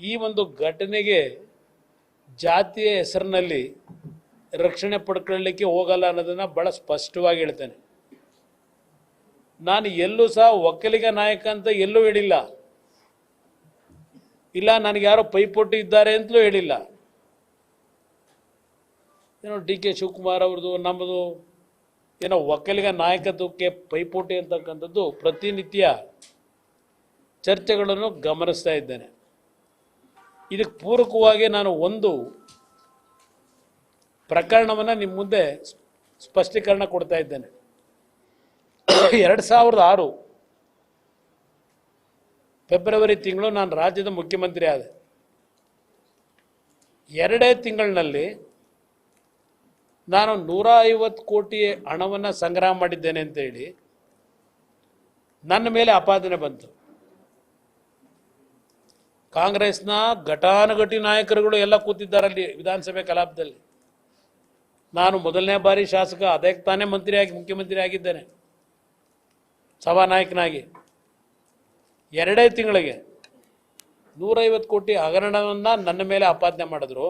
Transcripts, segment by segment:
ಈ ಒಂದು ಘಟನೆಗೆ ಜಾತಿಯ ಹೆಸರಿನಲ್ಲಿ ರಕ್ಷಣೆ ಪಡ್ಕೊಳ್ಳಿಕ್ಕೆ ಹೋಗಲ್ಲ ಅನ್ನೋದನ್ನ ಬಹಳ ಸ್ಪಷ್ಟವಾಗಿ ಹೇಳ್ತೇನೆ. ನಾನು ಎಲ್ಲೂ ಸಹ ಒಕ್ಕಲಿಗ ನಾಯಕ ಅಂತ ಎಲ್ಲೂ ಹೇಳಿಲ್ಲ. ಇಲ್ಲ, ನನಗೆ ಯಾರೋ ಪೈಪೋಟಿ ಇದ್ದಾರೆ ಅಂತಲೂ ಹೇಳಿಲ್ಲ. ಏನೋ ಡಿ ಕೆ ಶಿವಕುಮಾರ್ ಅವ್ರದ್ದು, ನಮ್ಮದು ಏನೋ ಒಕ್ಕಲಿಗ ನಾಯಕತ್ವಕ್ಕೆ ಪೈಪೋಟಿ ಅಂತಕ್ಕಂಥದ್ದು ಪ್ರತಿನಿತ್ಯ ಚರ್ಚೆಗಳನ್ನು ಗಮನಿಸ್ತಾ ಇದ್ದೇನೆ. ಇದಕ್ಕೆ ಪೂರಕವಾಗಿ ನಾನು ಒಂದು ಪ್ರಕರಣವನ್ನು ನಿಮ್ಮ ಮುಂದೆ ಸ್ಪಷ್ಟೀಕರಣ ಕೊಡ್ತಾ ಇದ್ದೇನೆ. ಎರಡು ಸಾವಿರದ ಆರು ಫೆಬ್ರವರಿ ತಿಂಗಳು ನಾನು ರಾಜ್ಯದ ಮುಖ್ಯಮಂತ್ರಿ ಆದೆ. ಎರಡೇ ತಿಂಗಳಿನಲ್ಲಿ ನಾನು ನೂರ ಐವತ್ತು ಕೋಟಿ ಹಣವನ್ನು ಸಂಗ್ರಹ ಮಾಡಿದ್ದೇನೆ ಅಂತ ಹೇಳಿ ನನ್ನ ಮೇಲೆ ಆಪಾದನೆ ಬಂತು. ಕಾಂಗ್ರೆಸ್ನ ಘಟಾನುಘಟಿ ನಾಯಕರುಗಳು ಎಲ್ಲ ಕೂತಿದ್ದಾರೆ ಅಲ್ಲಿ ವಿಧಾನಸಭೆ ಕಲಾಪದಲ್ಲಿ. ನಾನು ಮೊದಲನೇ ಬಾರಿ ಶಾಸಕ ಅದಕ್ಕೆ ತಾನೇ ಮಂತ್ರಿಯಾಗಿ ಮುಖ್ಯಮಂತ್ರಿ ಆಗಿದ್ದೇನೆ ಸಭಾನಾಯಕನಾಗಿ. ಎರಡೇ ತಿಂಗಳಿಗೆ ನೂರೈವತ್ತು ಕೋಟಿ ಹಗರಣವನ್ನು ನನ್ನ ಮೇಲೆ ಆಪಾದನೆ ಮಾಡಿದ್ರು.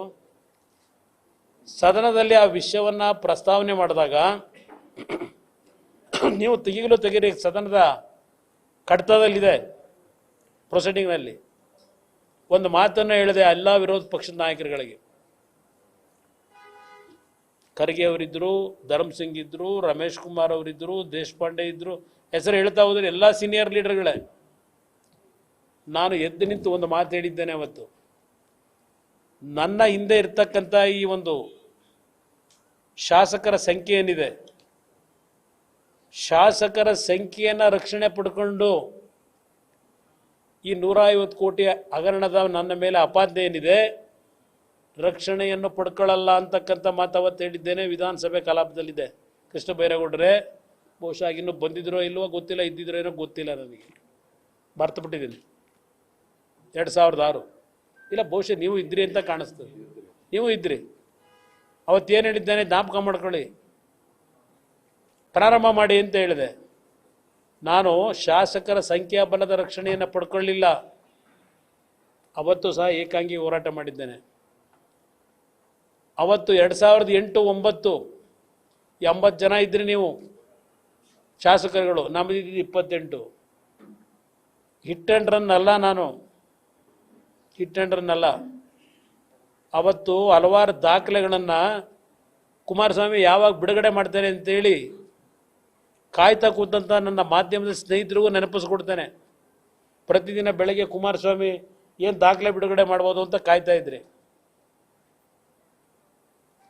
ಸದನದಲ್ಲಿ ಆ ವಿಷಯವನ್ನು ಪ್ರಸ್ತಾವನೆ ಮಾಡಿದಾಗ, ನೀವು ತೆಗಿಗಲು ತೆಗೀರಿ, ಸದನದ ಕಡತದಲ್ಲಿದೆ ಪ್ರೊಸೀಡಿಂಗ್ನಲ್ಲಿ ಒಂದು ಮಾತನ್ನು ಹೇಳಿದೆ ಎಲ್ಲ ವಿರೋಧ ಪಕ್ಷದ ನಾಯಕರುಗಳಿಗೆ. ಖರ್ಗೆ ಅವರಿದ್ದರು ಧರ್ಮ್ ಸಿಂಗ್ ಇದ್ದರು ರಮೇಶ್ ಕುಮಾರ್ ಅವರಿದ್ದರು ದೇಶಪಾಂಡೆ ಇದ್ದರು ಹೆಸರು ಹೇಳ್ತಾ ಹೋದ್ರೆ ಎಲ್ಲ ಸೀನಿಯರ್ ಲೀಡರ್ಗಳೇ ನಾನು ಎದ್ದು ನಿಂತು ಒಂದು ಮಾತು ಹೇಳಿದ್ದೇನೆ ಅವತ್ತು. ನನ್ನ ಹಿಂದೆ ಇರ್ತಕ್ಕಂಥ ಈ ಒಂದು ಶಾಸಕರ ಸಂಖ್ಯೆ ಏನಿದೆ? ಶಾಸಕರ ಸಂಖ್ಯೆಯನ್ನು ರಕ್ಷಣೆ ಪಡ್ಕೊಂಡು ಈ ನೂರ ಐವತ್ತು ಕೋಟಿ ಹಗರಣದ ನನ್ನ ಮೇಲೆ ಅಪಾದ್ಯ ಏನಿದೆ? ರಕ್ಷಣೆಯನ್ನು ಪಡ್ಕೊಳ್ಳಲ್ಲ ಅಂತಕ್ಕಂಥ ಮಾತು ಅವತ್ತು ಹೇಳಿದ್ದೇನೆ. ವಿಧಾನಸಭೆ ಕಲಾಪದಲ್ಲಿದೆ. ಕೃಷ್ಣ ಬೈರೇಗೌಡರೆ ಬಹುಶಃ ಇನ್ನೂ ಬಂದಿದ್ರೋ ಇಲ್ವೋ ಗೊತ್ತಿಲ್ಲ, ಇದ್ದಿದ್ರೋ ಏನೋ ಗೊತ್ತಿಲ್ಲ ನನಗೆ. ಮರ್ತು ಬಿಟ್ಟಿದ್ದೀನಿ. ಎರಡು ಸಾವಿರದ ಆರು. ಇಲ್ಲ, ಬಹುಶಃ ನೀವು ಇದ್ರಿ ಅಂತ ಕಾಣಿಸ್ತದೆ. ನೀವು ಇದ್ರಿ. ಅವತ್ತೇನು ಹೇಳಿದ್ದೇನೆ, ಜ್ಞಾಪಕ ಮಾಡ್ಕೊಳ್ಳಿ. ಪ್ರಾರಂಭ ಮಾಡಿ ಅಂತ ಹೇಳಿದೆ. ನಾನು ಶಾಸಕರ ಸಂಖ್ಯಾಬಲದ ರಕ್ಷಣೆಯನ್ನು ಪಡ್ಕೊಳ್ಳಿಲ್ಲ. ಅವತ್ತು ಸಹ ಏಕಾಂಗಿ ಹೋರಾಟ ಮಾಡಿದ್ದೇನೆ. ಅವತ್ತು ಎರಡು ಸಾವಿರದ ಎಂಟು ಒಂಬತ್ತು ಎಂಬತ್ತು ಜನ ಇದ್ರಿ ನೀವು, ಶಾಸಕರುಗಳು ನಮ್ಮದಿದ್ದು ಇಪ್ಪತ್ತೆಂಟು. ಹಿಟ್ ಆ್ಯಂಡ್ ರನ್ ಅಲ್ಲ ನಾನು. ಹಿಟ್ ಆ್ಯಂಡ್ ರನ್ ಅಲ್ಲ. ಅವತ್ತು ಹಲವಾರು ದಾಖಲೆಗಳನ್ನು ಕುಮಾರಸ್ವಾಮಿ ಯಾವಾಗ ಬಿಡುಗಡೆ ಮಾಡ್ತಾರೆ ಅಂತೇಳಿ ಕಾಯ್ತಾ ಕೂತಂತ ನನ್ನ ಮಾಧ್ಯಮದ ಸ್ನೇಹಿತರಿಗೂ ನೆನಪಿಸ್ಕೊಡ್ತೇನೆ. ಪ್ರತಿದಿನ ಬೆಳಗ್ಗೆ ಕುಮಾರಸ್ವಾಮಿ ಏನು ದಾಖಲೆ ಬಿಡುಗಡೆ ಮಾಡ್ಬೋದು ಅಂತ ಕಾಯ್ತಾ ಇದ್ರಿ.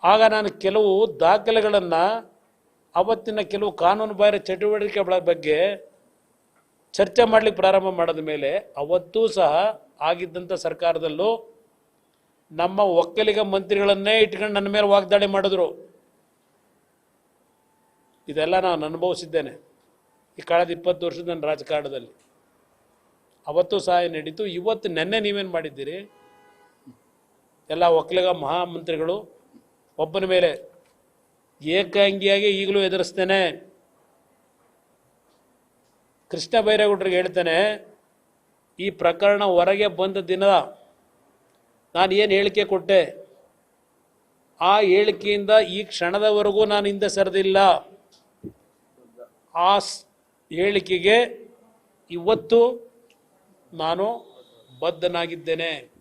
ಆಗ ನಾನು ಕೆಲವು ದಾಖಲೆಗಳನ್ನು, ಅವತ್ತಿನ ಕೆಲವು ಕಾನೂನು ಬಾಹಿರ ಚಟುವಟಿಕೆಗಳ ಬಗ್ಗೆ ಚರ್ಚೆ ಮಾಡಲಿಕ್ಕೆ ಪ್ರಾರಂಭ ಮಾಡಿದ ಮೇಲೆ ಅವತ್ತೂ ಸಹ ಆಗಿದ್ದಂಥ ಸರ್ಕಾರದಲ್ಲೂ ನಮ್ಮ ಒಕ್ಕಲಿಗ ಮಂತ್ರಿಗಳನ್ನೇ ಇಟ್ಕೊಂಡು ನನ್ನ ಮೇಲೆ ವಾಗ್ದಾಳಿ ಮಾಡಿದ್ರು. ಇದೆಲ್ಲ ನಾನು ಅನುಭವಿಸಿದ್ದೇನೆ. ಈ ಕಳೆದ ಇಪ್ಪತ್ತು ವರ್ಷದ ನನ್ನ ರಾಜಕಾರಣದಲ್ಲಿ. ಅವತ್ತು ಸಹಾಯ ನಡೀತು? ಇವತ್ತು ನೆನ್ನೆ ನೀವೇನು ಮಾಡಿದ್ದೀರಿ? ಎಲ್ಲ ಒಕ್ಕಲಿಗ ಮಹಾಮಂತ್ರಿಗಳು, ಒಬ್ಬನ ಮೇಲೆ ಏಕಾಂಗಿಯಾಗಿ ಈಗಲೂ ಎದುರಿಸ್ತೇನೆ. ಕೃಷ್ಣ ಬೈರೇಗೌಡರಿಗೆ ಹೇಳ್ತೇನೆ, ಈ ಪ್ರಕರಣ ಹೊರಗೆ ಬಂದ ದಿನ ನಾನು ಏನು ಹೇಳಿಕೆ ಕೊಟ್ಟೆ? ಆ ಹೇಳಿಕೆಯಿಂದ ಈ ಕ್ಷಣದವರೆಗೂ ನಾನು ಹಿಂದೆ ಸರಿದಿಲ್ಲ. ಆ ಹೇಳಿಕೆಗೆ ಇವತ್ತು ನಾನು ಬದ್ಧನಾಗಿದ್ದೇನೆ.